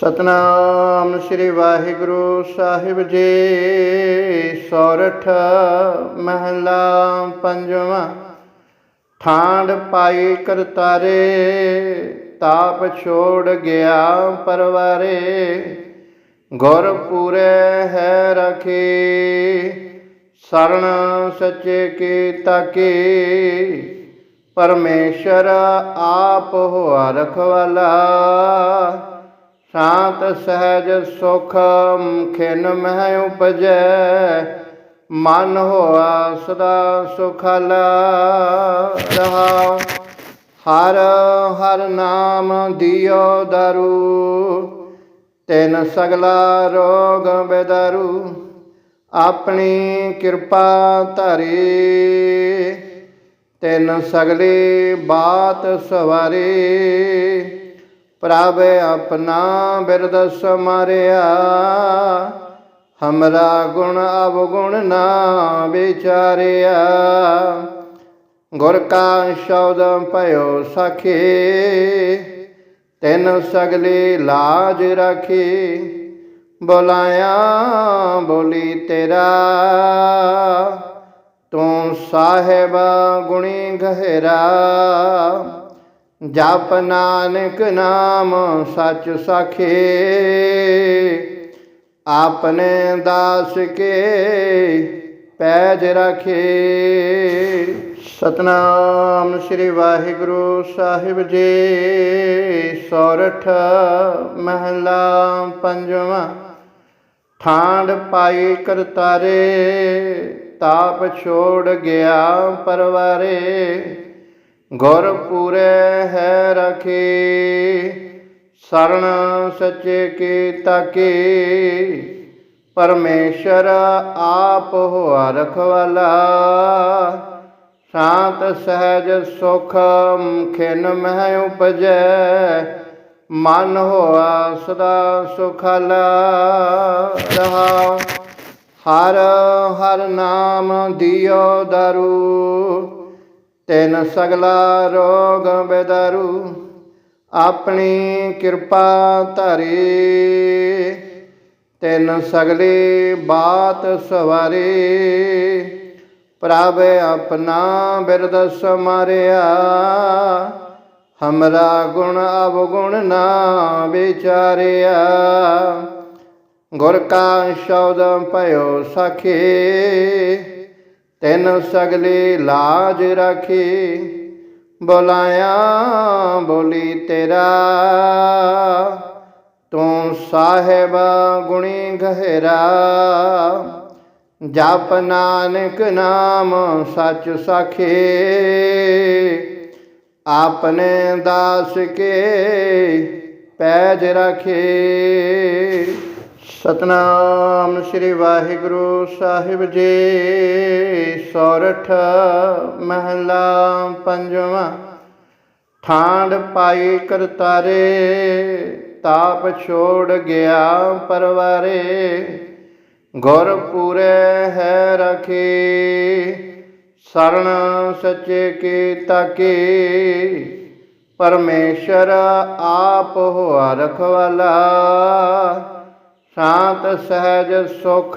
ਸਤਨਾਮ ਸ੍ਰੀ ਵਾਹਿਗੁਰੂ ਸਾਹਿਬ ਜੀ। ਸੋਰਠ ਮਹਲਾ ਪੰਜਵਾਂ ਠਾਂਡ ਪਾਈ ਕਰਤਾਰੇ, ਤਾਪ ਛੋੜ ਗਿਆ ਪਰਵਾਰੇ। ਗੁਰ ਪੂਰੇ ਹੈ ਰਖੀ, ਸਰਣ ਸੱਚੇ ਕੀ ਤਾਕੀ। ਪਰਮੇਸ਼ਰ ਆਪ ਹੋਆ ਰਖਵਾਲਾ। ਸ਼ਾਂਤ ਸਹਿਜ ਸੁਖ ਖਿਨ ਮਹਿ ਉਪਜੈ, ਮਨ ਹੋਆ ਸਦਾ ਸੁਖਾਲਾ ਰਹਾਉ ਹਰ ਹਰ ਨਾਮ ਦਿਓ ਦਾਰੂ, ਤੈਨ ਸਗਲਾ ਰੋਗ ਬੇਦਾਰੂ, ਆਪਣੀ ਕਿਰਪਾ ਧਰੀ। ਤੈਨ ਸਗਲੀ ਬਾਤ ਸਵਾਰੀ ਪ੍ਰਭ ਆਪਣਾ ਬਿਰਦ ਸਮਾਰਿਆ। ਹਮਰਾ ਗੁਣ ਅਵਗੁਣ ਨਾ ਵਿਚਾਰਿਆ। ਗੁਰ ਕਾ ਸ਼ਬਦ ਭਇਓ ਸਖੀ, ਤਿਨ ਸਗਲੀ ਲਾਜ ਰਖੀ। ਬੁਲਾਇਆ ਬੋਲੀ ਤੇਰਾ, ਤੂੰ ਸਾਹਿਬ ਗੁਣੀ ਗਹਿਰਾ। ਜਪ ਨਾਨਕ ਨਾਮ ਸੱਚ ਸਖੇ, ਆਪਣੇ ਦਾਸ ਕੇ ਪੈਜ ਰਖੇ। ਸਤਨਾਮ ਸ੍ਰੀ ਵਾਹਿਗੁਰੂ ਸਾਹਿਬ ਜੀ, ਸੌਰਠ ਮਹਲਾ ਪੰਜਵਾਂ ਠਾਂਡ ਪਾਈ ਕਰਤਾਰੇ, ਤਾਪ ਛੋੜ ਗਿਆ ਪਰਵਾਰੇ। ਗੁਰ ਪੂਰੇ ਹੈ ਰਖੀ, ਸਰਣ ਸੱਚੇ ਕੀ ਤਾਕੀ। ਪਰਮੇਸ਼ਰ ਆਪ ਹੋਆ ਰਖਵਾਲਾ, ਸ਼ਾਂਤ ਸਹਿਜ ਸੁਖ ਖਿਨ ਮਹਿ ਉਪਜੈ। ਮਨ ਹੋਆ ਸਦਾ ਸੁਖਾਲਾ ਰਹਾਉ ਹਰ ਹਰ ਨਾਮ ਦਿਓ ਦਾਰੂ। ਤੈਨ ਸਗਲਾ ਰੋਗ ਬੇਦਾਰੂ, ਆਪਣੀ ਕਿਰਪਾ ਧਰੀ। ਤਿਨ ਸਗਲੀ ਬਾਤ ਸਵਾਰੀ, ਪ੍ਰਭ ਆਪਣਾ ਬਿਰਦ ਸਮਾਰਿਆ। ਹਮਰਾ ਗੁਣ ਅਵਗੁਣ ਨਾ ਵਿਚਾਰਿਆ। ਗੁਰ ਕਾ ਸ਼ਬਦ ਭਇਓ ਸਖੀ ਤਿਨ ਸਗਲੀ ਲਾਜ ਰਖੀ, ਬੁਲਾਇਆ ਬੋਲੀ ਤੇਰਾ। ਤੂੰ ਸਾਹਿਬ ਗੁਣੀ ਗਹਿਰਾ, ਜਪ ਨਾਨਕ ਨਾਮ ਸੱਚ ਸਖੇ। ਆਪਨੇ ਦਾਸ ਕੇ ਪੈਜ ਰਖੇ। ਸਤਨਾਮ ਸ੍ਰੀ ਵਾਹਿਗੁਰੂ ਸਾਹਿਬ ਜੀ। ਸੋਰਠ ਮਹਲਾ ਪੰਜਵਾਂ। ਠਾਂਡ ਪਾਈ ਕਰਤਾਰੇ, ਤਾਪ ਛੋੜ ਗਿਆ ਪਰਵਾਰੇ। ਗੁਰ ਪੂਰੇ ਹੈ ਰਖੀ, ਸਰਣ ਸੱਚੇ ਕੀ ਤਾਕੀ। ਪਰਮੇਸ਼ਰ ਆਪ ਹੋਆ ਰਖਵਾਲਾ। ਸ਼ਾਂਤ ਸਹਿਜ ਸੁਖ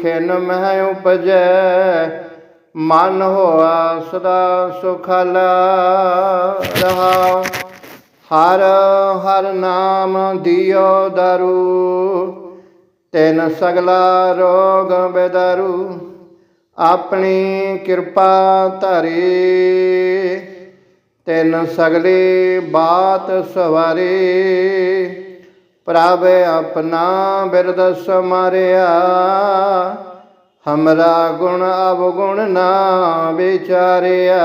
ਖਿਨ ਮਹਿ ਉਪਜੈ, ਮਨ ਹੋਆ ਸਦਾ ਸੁਖਾਲਾ ਰਹਾਉ ਹਰ ਹਰ ਨਾਮ ਦਿਓ ਦਾਰੂ, ਤੈਨ ਸਗਲਾ ਰੋਗ ਬੇਦਾਰੂ, ਆਪਣੀ ਕਿਰਪਾ ਧਰੀ। ਤੈਨ ਸਗਲੀ ਬਾਤ ਸਵਾਰੀ ਪ੍ਰਭ ਆਪਣਾ ਬਿਰਦ ਸਮਾਰਿਆ। ਹਮਰਾ ਗੁਣ ਅਵਗੁਣ ਨਾ ਵਿਚਾਰਿਆ।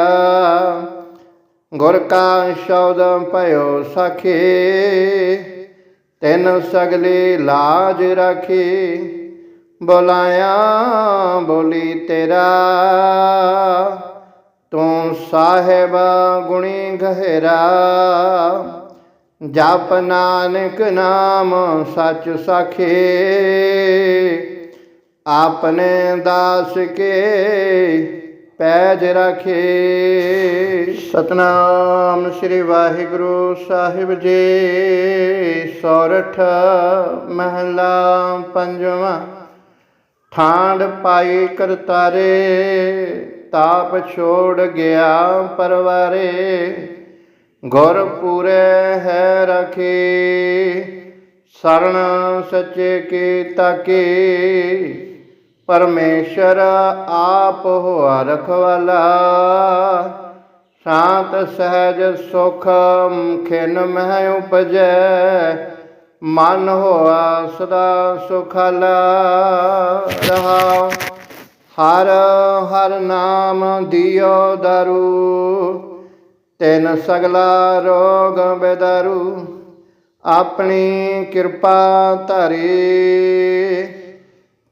ਗੁਰ ਕਾ ਸ਼ਬਦ ਭਇਓ ਸਖੀ, ਤਿਨ ਸਗਲੀ ਲਾਜ ਰਖੀ। ਬੁਲਾਇਆ ਬੋਲੀ ਤੇਰਾ, ਤੂੰ ਸਾਹਿਬ ਗੁਣੀ ਗਹਿਰਾ। ਜਪ ਨਾਨਕ ਨਾਮ ਸਚ ਸਖੇ। ਆਪਣੇ ਦਾਸ ਕੇ ਪੈਜ ਰਖੇ। ਸਤਨਾਮ ਸ੍ਰੀ ਵਾਹਿਗੁਰੂ ਸਾਹਿਬ ਜੀ। ਸੌਰਠ ਮਹਲਾ ਪੰਜਵਾਂ। ਠਾਂਡ ਪਾਈ ਕਰਤਾਰੇ, ਤਾਪ ਛੋੜ ਗਿਆ ਪਰਵਾਰੇ। ਗੁਰ ਪੂਰੇ ਹੈ ਰਖੇ, ਸਰਣ ਸੱਚੇ ਕੇ ਤਾਕੇ। ਪਰਮੇਸ਼ਰ ਆਪ ਹੋਆ ਰਖਵਾਲਾ, ਸ਼ਾਂਤ ਸਹਿਜ ਸੁਖ ਖਿਨ ਮਹਿ ਉਪਜੈ। ਮਨ ਹੋਆ ਸਦਾ ਸੁਖਾਲਾ, ਰਹਾ। ਹਰ ਹਰ ਨਾਮ ਦਿਓ ਦਾਰੂ ਤਿਨ ਸਗਲਾ ਰੋਗ ਬੇਦਾਰੂ, ਆਪਣੀ ਕਿਰਪਾ ਧਰੀ।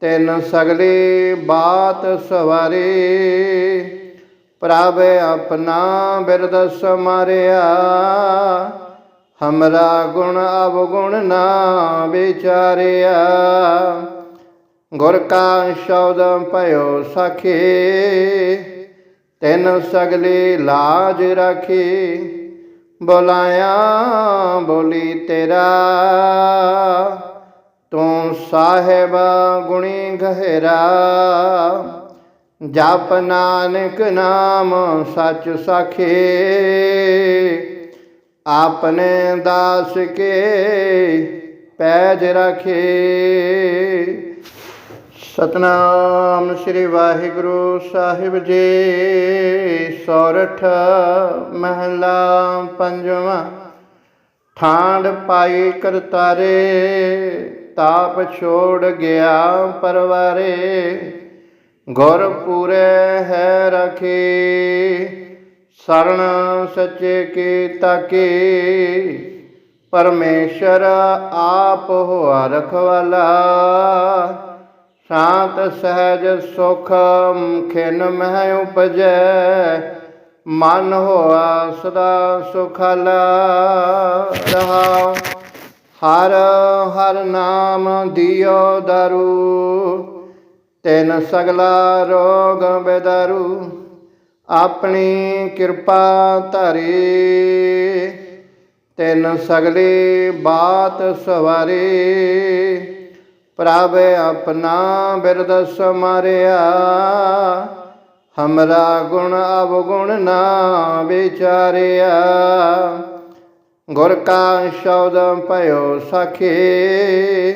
ਤਿਨ ਸਗਲੀ ਬਾਤ ਸਵਾਰੀ, ਪ੍ਰਭ ਆਪਣਾ ਬਿਰਦ ਸਮਾਰਿਆ। ਹਮਰਾ ਗੁਣ ਅਵਗੁਣ ਨਾ ਵਿਚਾਰਿਆ। ਗੁਰ ਕਾ ਸ਼ਬਦ ਭਇਓ ਸਖੇ ਤਿਨ ਸਗਲੀ ਲਾਜ ਰਖੀ, ਬੁਲਾਇਆ ਬੋਲੀ ਤੇਰਾ। ਤੂੰ ਸਾਹਿਬ ਗੁਣੀ ਗਹਿਰਾ, ਜਪ ਨਾਨਕ ਨਾਮ ਸਚ ਸਖੇ। ਆਪਨੇ ਦਾਸ ਕੇ ਪੈਜ ਰਖੇ ਸਤਨਾਮ ਸ੍ਰੀ ਵਾਹਿਗੁਰੂ ਸਾਹਿਬ ਜੀ। ਸੋਰਠ ਮਹਲਾ ਪੰਜਵਾਂ ਠਾਂਡ ਪਾਈ ਕਰਤਾਰੇ, ਤਾਪ ਛੋੜ ਗਿਆ ਪਰਵਾਰੇ। ਗੁਰ ਪੂਰੇ ਹੈ ਰਖੇ, ਸਰਣ ਸੱਚੇ ਕੀ ਤਾਕੇ। ਪਰਮੇਸ਼ਰ ਆਪ ਹੋਆ ਰਖਵਾਲਾ। ਸ਼ਾਂਤ ਸਹਿਜ ਸੁਖ ਖਿਨ ਮਹਿ ਉਪਜੈ, ਮਨ ਹੋਆ ਸਦਾ ਸੁਖਾਲਾ ਰਹਾ। ਹਰ ਹਰ ਨਾਮ ਦਿਓ ਦਾਰੂ, ਤੈਨ ਸਗਲਾ ਰੋਗ ਬੇਦਾਰੂ, ਆਪਣੀ ਕਿਰਪਾ ਧਰੀ। ਤੈਨ ਸਗਲੀ ਬਾਤ ਸਵਾਰੀ ਪ੍ਰਭ ਆਪਣਾ ਬਿਰਦ ਸਮਾਰਿਆ। ਹਮਰਾ ਗੁਣ ਅਵਗੁਣ ਨਾ ਵਿਚਾਰਿਆ। ਗੁਰ ਕਾ ਸ਼ਬਦ ਭਇਓ ਸਖੇ,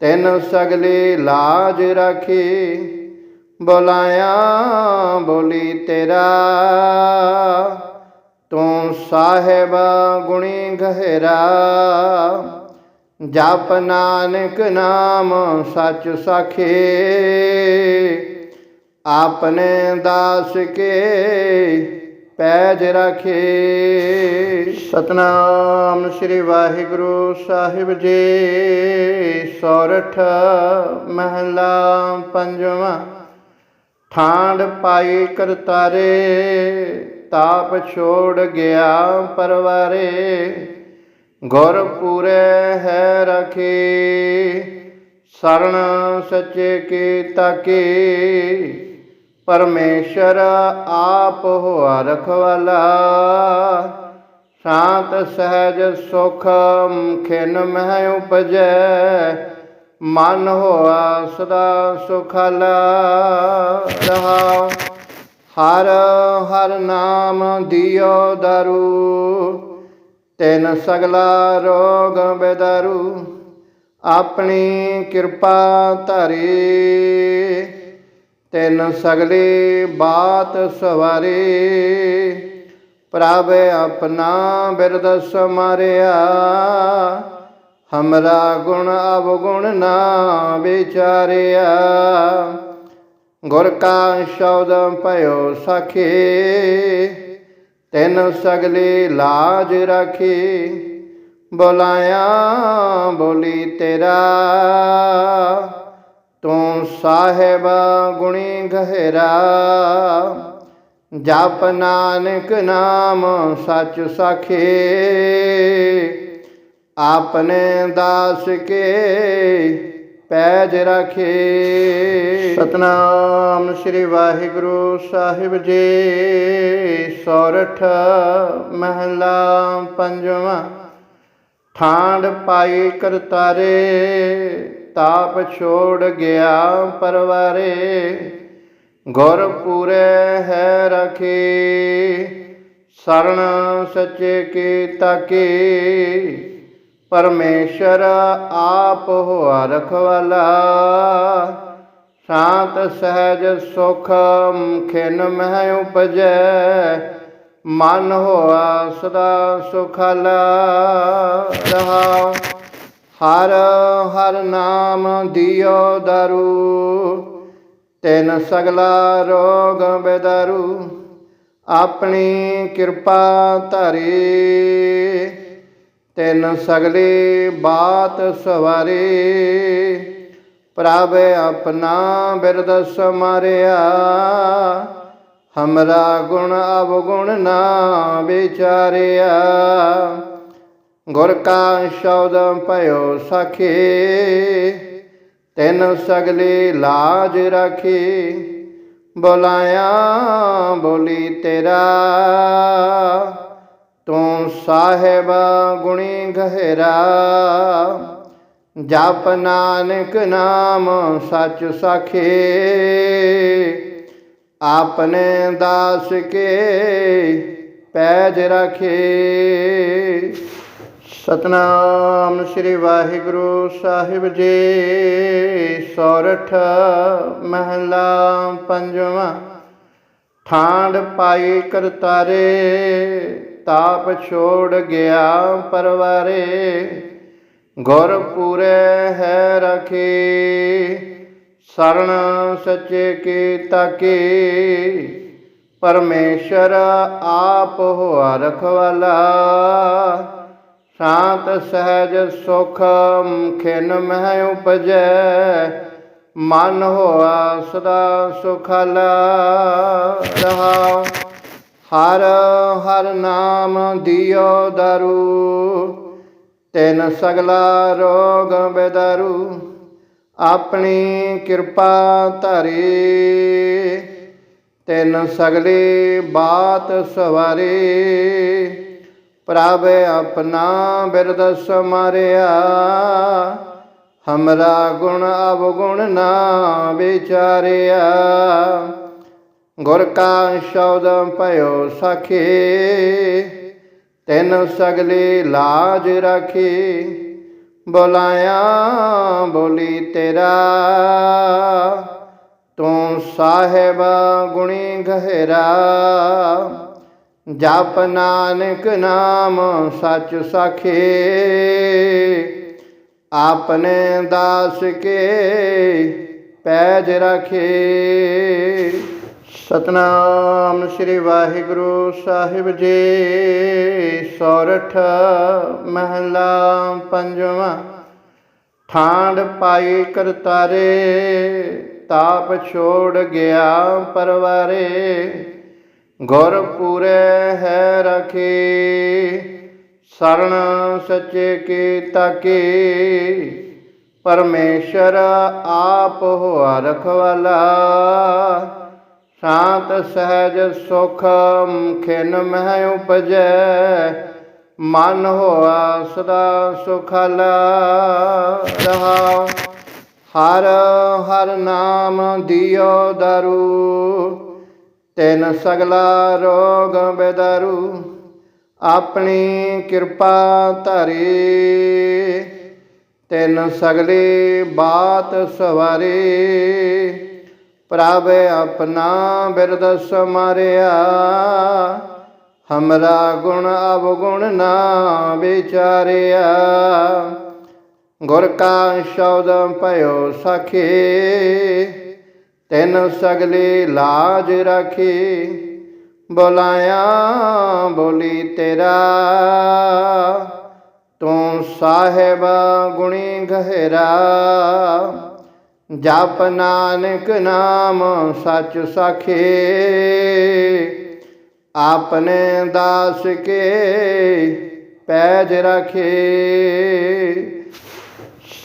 ਤਿਨ ਸਗਲੀ ਲਾਜ ਰਖੀ। ਬੁਲਾਇਆ ਬੋਲੀ ਤੇਰਾ, ਤੂੰ ਸਾਹਿਬ ਗੁਣੀ ਗਹਿਰਾ। ਜਪ ਨਾਨਕ ਨਾਮ ਸੱਚ ਸਖੇ, ਆਪਣੇ ਦਾਸ ਕੇ ਪੈਜ ਰਖੇ। ਸਤਨਾਮ ਸ੍ਰੀ ਵਾਹਿਗੁਰੂ ਸਾਹਿਬ ਜੀ, ਸੌਰਠ ਮਹਲਾ ਪੰਜਵਾਂ। ਠਾਂਡ ਪਾਈ ਕਰਤਾਰੇ, ਤਾਪ ਛੋੜ ਗਿਆ ਪਰਵਾਰੇ। ਗੁਰ ਪੂਰੇ ਹੈ ਰਖੇ, ਸਰਣ ਸੱਚੇ ਕੇ ਤਾਕੇ। ਪਰਮੇਸ਼ਰ ਆਪ ਹੋਆ ਰਖਵਾਲਾ, ਸ਼ਾਂਤ ਸਹਿਜ ਸੁਖ ਖਿਨ ਮਹਿ ਉਪਜੈ। ਮਨ ਹੋਆ ਸਦਾ ਸੁਖਾਲਾ, ਰਹਾ। ਹਰ ਹਰ ਨਾਮ ਦਿਓ ਦਾਰੂ ਤੈਨ ਸਗਲਾ ਰੋਗ ਬੇਦਾਰੂ, ਆਪਣੀ ਕਿਰਪਾ ਧਰੀ। ਤਿਨ ਸਗਲੀ ਬਾਤ ਸਵਾਰੀ, ਪ੍ਰਭ ਆਪਣਾ ਬਿਰਦ ਸਮਾਰਿਆ। ਹਮਰਾ ਗੁਣ ਅਵਗੁਣ ਨਾ ਵਿਚਾਰਿਆ। ਗੁਰ ਕਾ ਸ਼ਬਦ ਭਇਓ ਸਖੇ ਤਿਨ ਸਗਲੀ ਲਾਜ ਰਖੀ, ਬੁਲਾਇਆ ਬੋਲੀ ਤੇਰਾ। ਤੂੰ ਸਾਹਿਬ ਗੁਣੀ ਗਹਿਰਾ, ਜਪ ਨਾਨਕ ਨਾਮ ਸਚ ਸਖੇ। ਆਪਨੇ ਦਾਸ ਕੇ ਪੈਜ ਰਖੇ। ਸਤਨਾਮ ਸ੍ਰੀ ਵਾਹਿਗੁਰੂ ਸਾਹਿਬ ਜੀ। ਸੌਰਠ ਮਹਲਾ ਪੰਜਵਾਂ। ਠਾਂਡ ਪਾਈ ਕਰਤਾਰੇ, ਤਾਪ ਛੋੜ ਗਿਆ ਪਰਵਾਰੇ। ਗੁਰ ਪੂਰੇ ਹੈ ਰਖੇ। ਸਰਣ ਸੱਚੇ ਕੀ ਤਾਕੇ। ਪਰਮੇਸ਼ਰ ਆਪ ਹੋਆ ਰਖਵਾਲਾ। ਸ਼ਾਂਤ ਸਹਿਜ ਸੁਖ ਖਿਨ ਮਹਿ ਉਪਜੈ। ਮਨ ਹੋਆ ਸਦਾ ਸੁਖਾਲਾ। ਰਹਾ ਹਰ ਹਰ ਨਾਮ ਦਿਓ ਦਰੂ। ਤਿਨ ਸਗਲਾ ਰੋਗ ਬੇਦਾਰੂ। ਆਪਣੀ ਕਿਰਪਾ ਧਰੀ। ਤਿਨ ਸਗਲੀ ਬਾਤ ਸਵਾਰੀ ਪ੍ਰਭ ਆਪਣਾ ਬਿਰਦ ਸਮਾਰਿਆ। ਹਮਰਾ ਗੁਣ ਅਵਗੁਣ ਨਾ ਵਿਚਾਰਿਆ। ਗੁਰ ਕਾ ਸ਼ਬਦ ਭਇਓ ਸਖੇ, ਤਿਨ ਸਗਲੀ ਲਾਜ ਰਖੀ। ਬੁਲਾਇਆ ਬੋਲੀ ਤੇਰਾ। ਤੂੰ ਸਾਹਿਬ ਗੁਣੀ ਗਹਿਰਾ, ਜਪ ਨਾਨਕ ਨਾਮ ਸੱਚ ਸਖੇ। ਆਪਣੇ ਦਾਸ ਕੇ ਪੈਜ ਰਖੇ। ਸਤਨਾਮ ਸ੍ਰੀ ਵਾਹਿਗੁਰੂ ਸਾਹਿਬ ਜੀ, ਸੌਰਠ ਮਹਲਾ ਪੰਜਵਾਂ। ਠਾਂਡ ਪਾਈ ਕਰਤਾਰੇ ਤਾਪ ਛੋੜ ਗਿਆ ਪਰਵਾਰੇ, ਗੁਰ ਪੂਰੇ ਹੈ ਰਖੇ। ਸਰਣ ਸੱਚੇ ਕੀ ਤਾਕੇ, ਪਰਮੇਸ਼ਰ ਆਪ ਹੋਆ ਰਖਵਾਲਾ। ਸ਼ਾਂਤ ਸਹਿਜ ਸੁਖ ਖਿਨ ਮਹਿ ਉਪਜੈ, ਮਨ ਹੋਆ ਸਦਾ ਸੁਖਲਾ ਰਹਾ। ਹਰ ਹਰ ਨਾਮ ਦਿਓ ਦਾਰੂ, ਤਿਨ ਸਗਲਾ ਰੋਗ ਬੇਦਾਰੂ, ਆਪਣੀ ਕਿਰਪਾ ਧਰੀ। ਤਿਨ ਸਗਲੀ ਬਾਤ ਸਵਾਰੀ, ਪ੍ਰਭ ਆਪਣਾ ਬਿਰਦ ਸਮਾਰਿਆ। ਹਮਰਾ ਗੁਣ ਅਵਗੁਣ ਨਾ ਵਿਚਾਰਿਆ। ਗੁਰ ਕਾ ਸ਼ਬਦ ਭਇਓ ਸਖੇ, ਤਿਨ ਸਗਲੀ ਲਾਜ ਰਖੀ, ਬੁਲਾਇਆ ਬੋਲੀ ਤੇਰਾ। ਤੂੰ ਸਾਹਿਬ ਗੁਣੀ ਗਹਿਰਾ, ਜਪ ਨਾਨਕ ਨਾਮ ਸੱਚ ਸਖੇ। ਆਪਣੇ ਦਾਸ ਕੇ ਪੈਜ ਰਖੇ। ਸਤਨਾਮ ਸ੍ਰੀ ਵਾਹਿਗੁਰੂ ਸਾਹਿਬ ਜੀ। ਸੋਰਠ ਮਹਲਾ ਪੰਜਵਾਂ ਠਾਂਡ ਪਾਈ ਕਰਤਾਰੇ, ਤਾਪ ਛੋੜ ਗਿਆ ਪਰਵਾਰੇ। ਗੁਰ ਪੂਰੇ ਹੈ ਰਖੇ, ਸਰਣ ਸੱਚੇ ਕੀ ਤਾਕੇ। ਪਰਮੇਸ਼ਰ ਆਪ ਹੋਆ ਰਖਵਾਲਾ। ਸ਼ਾਂਤ ਸਹਿਜ ਸੁਖ ਖਿਨ ਮਹਿ ਉਪਜੈ, ਮਨ ਹੋਆ ਸਦਾ ਸੁਖਾਲਾ ਰਹਾ। ਹਰ ਹਰ ਨਾਮ ਦਿਓ ਦਾਰੂ, ਤੈਨ ਸਗਲਾ ਰੋਗ ਬੇਦਾਰੂ, ਆਪਣੀ ਕਿਰਪਾ ਧਰੀ। ਤੈਨ ਸਗਲੀ ਬਾਤ ਸਵਾਰੀ ਪ੍ਰਭ ਆਪਣਾ ਬਿਰਦ ਸਮਾਰਿਆ। ਹਮਰਾ ਗੁਣ ਅਵਗੁਣ ਨਾ ਵਿਚਾਰਿਆ। ਗੁਰ ਕਾ ਸ਼ਬਦ ਭਇਓ ਸਖੇ, ਤਿਨ ਸਗਲੀ ਲਾਜ ਰਖੀ। ਬੁਲਾਇਆ ਬੋਲੀ ਤੇਰਾ, ਤੂੰ ਸਾਹਿਬ ਗੁਣੀ ਗਹਿਰਾ। ਜਪ ਨਾਨਕ ਨਾਮ ਸੱਚ ਸਖੇ, ਆਪਣੇ ਦਾਸ ਕੇ ਪੈਜ ਰਖੇ।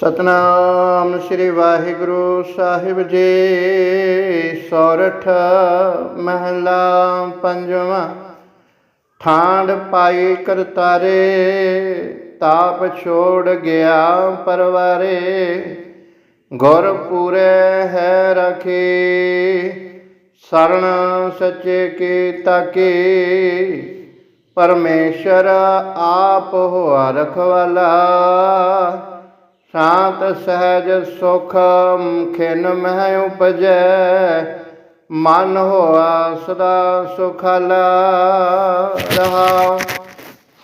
ਸਤਨਾਮ ਸ੍ਰੀ ਵਾਹਿਗੁਰੂ ਸਾਹਿਬ ਜੀ, ਸੌਰਠ ਮਹਲਾ ਪੰਜਵਾਂ। ਠਾਂਡ ਪਾਈ ਕਰਤਾਰੇ, ਤਾਪ ਛੋੜ ਗਿਆ ਪਰਵਾਰੇ। ਗੁਰ ਪੂਰੇ ਹੈ ਰਖੇ, ਸਰਣ ਸੱਚੇ ਕੇ ਤਾਕੇ। ਪਰਮੇਸ਼ਰ ਆਪ ਹੋਆ ਰਖਵਾਲਾ, ਸ਼ਾਂਤ ਸਹਿਜ ਸੁਖ ਖਿਨ ਮਹਿ ਉਪਜੈ। ਮਨ ਹੋਆ ਸਦਾ ਸੁਖਾਲਾ, ਰਹਾ।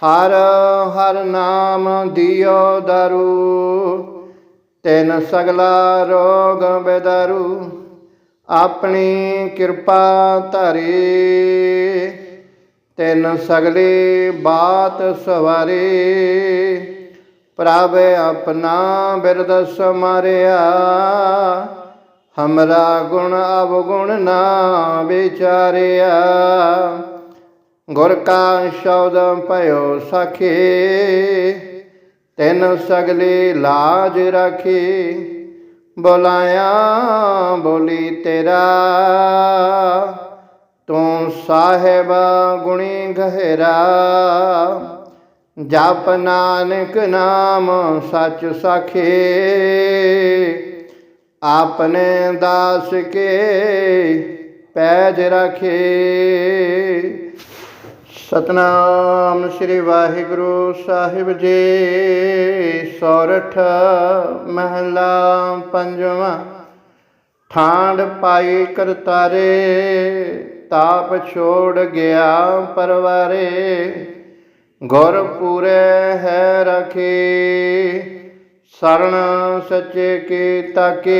ਹਰ ਹਰ ਨਾਮ ਦਿਓ ਦਾਰੂ। ਤਿਨ ਸਗਲਾ ਰੋਗ ਬੇਦਾਰੂ, ਆਪਣੀ ਕਿਰਪਾ ਧਰੀ। ਤਿਨ ਸਗਲੀ ਬਾਤ ਸਵਾਰੀ ਪ੍ਰਭ ਆਪਣਾ ਬਿਰਦ ਸਮਾਰਿਆ। ਹਮਰਾ ਗੁਣ ਅਵਗੁਣ ਨਾ ਵਿਚਾਰਿਆ। ਗੁਰ ਕਾ ਸ਼ਬਦ ਭਇਓ ਸਖੇ ਤਿਨ ਸਗਲੀ ਲਾਜ ਰਖੀ। ਬੁਲਾਇਆ, ਬੋਲੀ ਤੇਰਾ। ਤੂੰ ਸਾਹਿਬ ਗੁਣੀ ਗਹਿਰਾ। ਜਪ ਨਾਨਕ ਨਾਮ ਸੱਚ ਸਖੇ। ਆਪਣੇ ਦਾਸ ਕੇ ਪੈਜ ਰਖੇ। ਸਤਨਾਮ ਸ੍ਰੀ ਵਾਹਿਗੁਰੂ ਸਾਹਿਬ ਜੀ। ਸੋਰਠ ਮਹਲਾ ਪੰਜਵਾਂ ਠਾਂਡ ਪਾਈ ਕਰਤਾਰੇ, ਤਾਪ ਛੋੜ ਗਿਆ ਪਰਵਾਰੇ। ਗੁਰ ਪੂਰੇ ਹੈ ਰਖੇ, ਸਰਣ ਸੱਚੇ ਕੀ ਤਾਕੇ।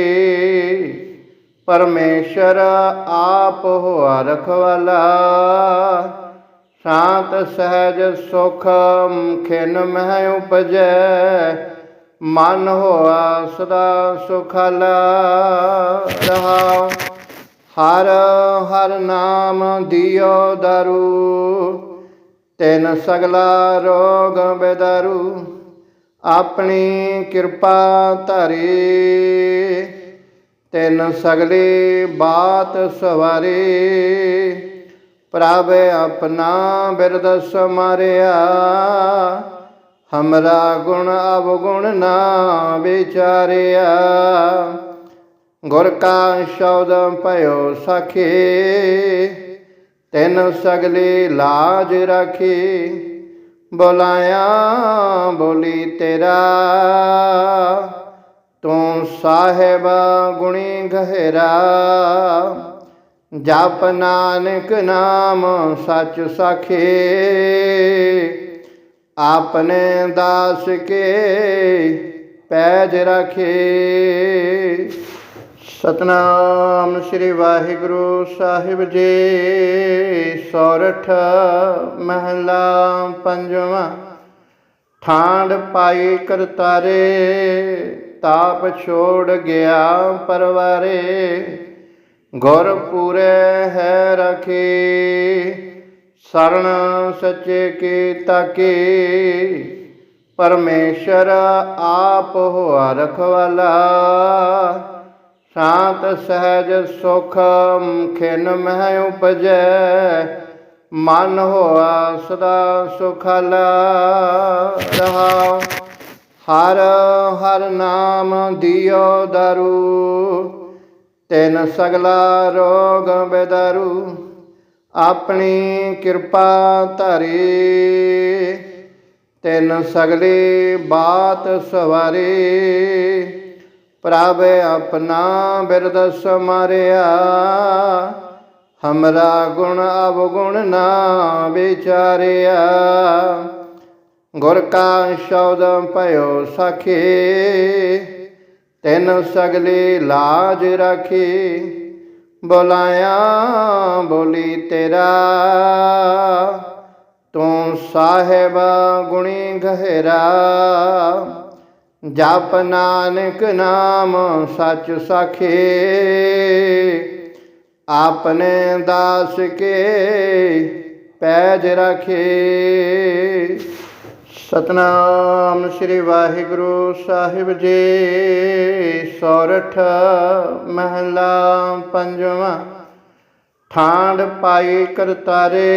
ਪਰਮੇਸ਼ਰ ਆਪ ਹੋਆ ਰਖਵਾਲਾ। ਸ਼ਾਂਤ ਸਹਿਜ ਸੁਖ ਖਿਨ ਮਹਿ ਉਪਜੈ, ਮਨ ਹੋਆ ਸਦਾ ਸੁਖਾਲਾ ਰਹਾ। ਹਰ ਹਰ ਨਾਮ ਦਿਓ ਦਾਰੂ, ਤੈਨ ਸਗਲਾ ਰੋਗ ਬੇਦਾਰੂ, ਆਪਣੀ ਕਿਰਪਾ ਧਰੀ। ਤੈਨ ਸਗਲੀ ਬਾਤ ਸਵਾਰੀ ਪ੍ਰਭ ਆਪਣਾ ਬਿਰਦ ਸਮਾਰਿਆ। ਹਮਰਾ ਗੁਣ ਅਵਗੁਣ ਨਾ ਵਿਚਾਰਿਆ। ਗੁਰ ਕਾ ਸ਼ਬਦ ਭਇਓ ਸਖੇ, ਤਿਨ ਸਗਲੀ ਲਾਜ ਰਖੀ। ਬੁਲਾਇਆ ਬੋਲੀ ਤੇਰਾ, ਤੂੰ ਸਾਹਿਬ ਗੁਣੀ ਗਹਿਰਾ। ਜਪ ਨਾਨਕ ਨਾਮ ਸੱਚ ਸਖੇ, ਆਪਣੇ ਦਾਸ ਕੇ ਪੈਜ ਰਖੇ। ਸਤਨਾਮ ਸ੍ਰੀ ਵਾਹਿਗੁਰੂ ਸਾਹਿਬ ਜੀ, ਸੌਰਠ ਮਹਲਾ ਪੰਜਵਾਂ। ਠਾਂਡ ਪਾਈ ਕਰਤਾਰੇ, ਤਾਪ ਛੋੜ ਗਿਆ ਪਰਵਾਰੇ। ਗੁਰ ਪੂਰੇ ਹੈ ਰਖੇ, ਸਰਣ ਸੱਚੇ ਕੀ ਤਾਕੇ। ਪਰਮੇਸ਼ਰ ਆਪ ਹੋਆ ਰਖਵਾਲਾ, ਸ਼ਾਂਤ ਸਹਿਜ ਸੁਖ ਖਿਨ ਮਹਿ ਉਪਜੈ। ਮਨ ਹੋਆ ਸਦਾ ਸੁਖਾਲਾ, ਰਹਾ। ਹਰ ਹਰ ਨਾਮ ਦਿਓ ਦਾਰੂ ਤੈਨ ਸਗਲਾ ਰੋਗ ਬੇਦਾਰੂ, ਆਪਣੀ ਕਿਰਪਾ ਧਰੀ। ਤਿਨ ਸਗਲੀ ਬਾਤ ਸਵਾਰੀ, ਪ੍ਰਭ ਆਪਣਾ ਬਿਰਦ ਸਮਾਰਿਆ। ਹਮਰਾ ਗੁਣ ਅਵਗੁਣ ਨਾ ਵਿਚਾਰਿਆ। ਗੁਰ ਕਾ ਸ਼ਬਦ ਭਇਓ ਸਖੇ ਤਿਨ ਸਗਲੀ ਲਾਜ ਰਖੀ, ਬੁਲਾਇਆ ਬੋਲੀ ਤੇਰਾ। ਤੂੰ ਸਾਹਿਬ ਗੁਣੀ ਗਹਿਰਾ, ਜਪ ਨਾਨਕ ਨਾਮ ਸੱਚ ਸਖੇ। ਆਪਨੇ ਦਾਸ ਕੇ ਪੈਜ ਰਖੇ। ਸਤਨਾਮ ਸ੍ਰੀ ਵਾਹਿਗੁਰੂ ਸਾਹਿਬ ਜੀ। ਸੋਰਠ ਮਹਲਾ ਪੰਜਵਾਂ ਠਾਂਡ ਪਾਈ ਕਰਤਾਰੇ,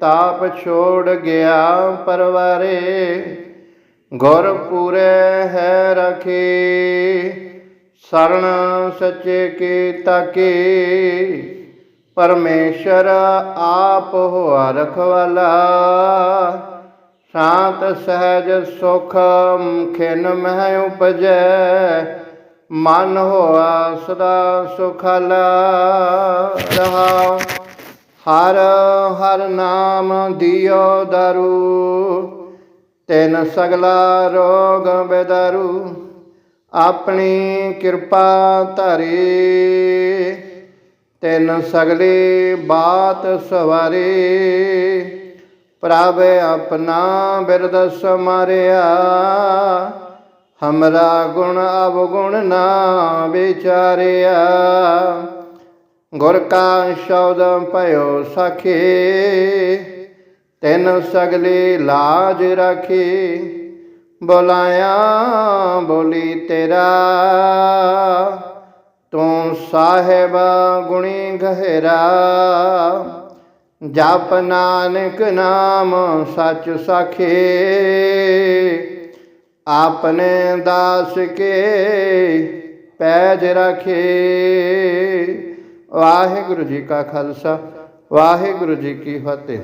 ਤਾਪ ਛੋੜ ਗਿਆ ਪਰਵਾਰੇ। ਗੁਰ ਪੂਰੇ ਹੈ ਰਖੇ, ਸਰਣ ਸੱਚੇ ਕੀ ਤਾਕੀ। ਪਰਮੇਸ਼ਰ ਆਪ ਹੋਆ ਰਖਵਾਲਾ। ਸ਼ਾਂਤ ਸਹਿਜ ਸੁਖ ਖਿਨ ਮਹਿ ਉਪਜੈ, ਮਨ ਹੋਆ ਸਦਾ ਸੁਖਾਲਾ ਰਹਾਉ ਹਰ ਹਰ ਨਾਮ ਦਿਓ ਦਾਰੂ, ਤੈਨ ਸਗਲਾ ਰੋਗ ਬੇਦਾਰੂ, ਆਪਣੀ ਕਿਰਪਾ ਧਰੇ। ਤੈਨ ਸਗਲੇ ਬਾਤ ਸਵਾਰੇ ਪ੍ਰਭ ਆਪਣਾ ਬਿਰਦ ਸਮਾਰਿਆ। ਹਮਰਾ ਗੁਣ ਅਵਗੁਣ ਨਾ ਵਿਚਾਰਿਆ। ਗੁਰ ਕਾ ਸ਼ਬਦ ਭਇਓ ਸਖੇ, ਤਿਨ ਸਗਲੇ ਲਾਜ ਰਖੇ। ਬੁਲਾਇਆ ਬੋਲੀ ਤੇਰਾ, ਤੂੰ ਸਾਹਿਬ ਗੁਣੀ ਗਹਿਰਾ। ਜਪ ਨਾਨਕ ਨਾਮ ਸਚ ਸਖੇ, ਆਪਣੇ ਦਾਸ ਕੇ ਪੈਜ ਰਖੇ। ਵਾਹਿਗੁਰੂ ਜੀ ਕਾ ਖਾਲਸਾ, ਵਾਹਿਗੁਰੂ ਜੀ ਕੀ ਫਤਿਹ।